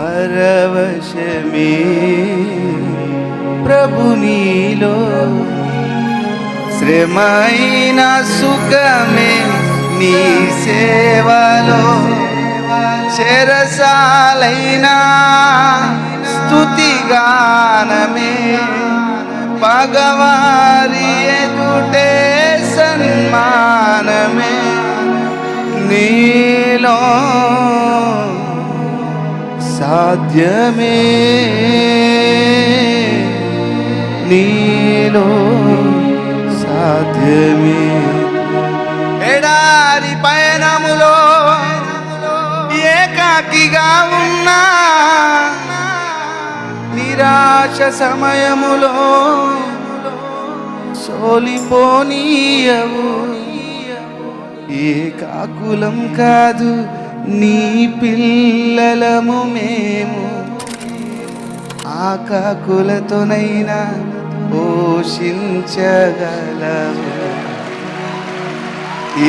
పరవశమే. ప్రభు నీలో శ్రమైన సుఖమే నీ సేవలో. చెరసాలైన స్తుతిగానమే భగవారి ఎదుటే సన్మానమే. నీలో సాధ్యమే. నీలో సాధ్యమే. ఎడారి పయనములో ఏకాకిగా ఉన్నా నిరాశ సమయములో సోలిపోనీయవు. ఏకాకులం కాదు నీ పిల్లలము మేము ఆకాకులతోనైనా పోషించగలవు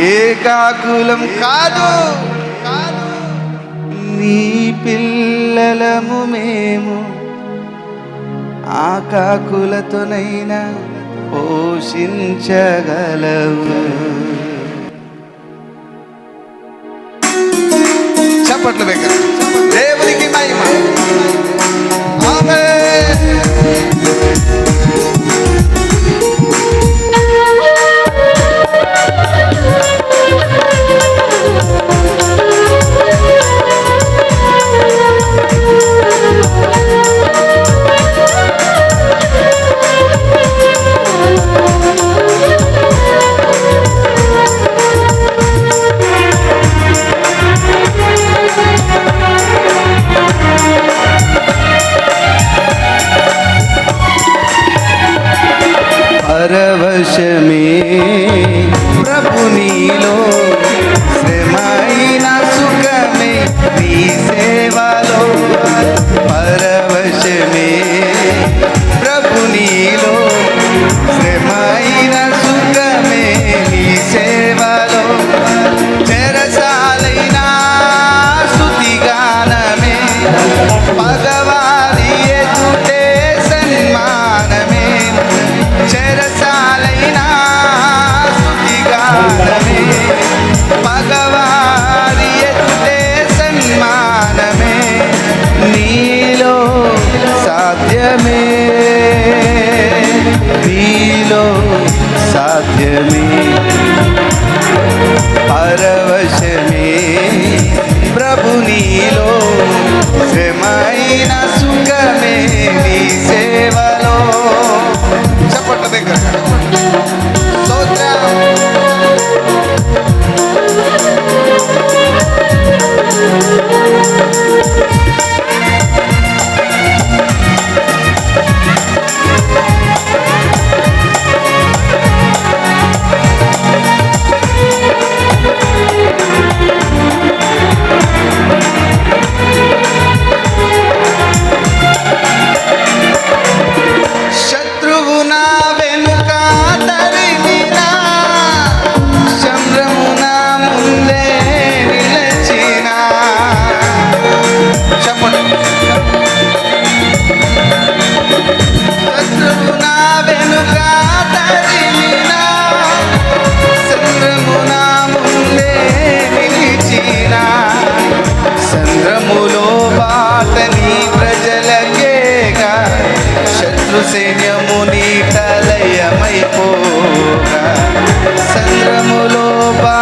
ఏకాకులం కాదు నీ పిల్లలము మేము ఆకాకులతోనైనా పోషించగలవు ചപ്പട്ടിൽ വെക്കണം పరవశమే ప్రభు నీలో సాధ్యమే నీలో సాధ్యమే. బాటని ప్రజలకేగా. శత్రు సైన్యము నీటలయమైపోగా చంద్రములో బా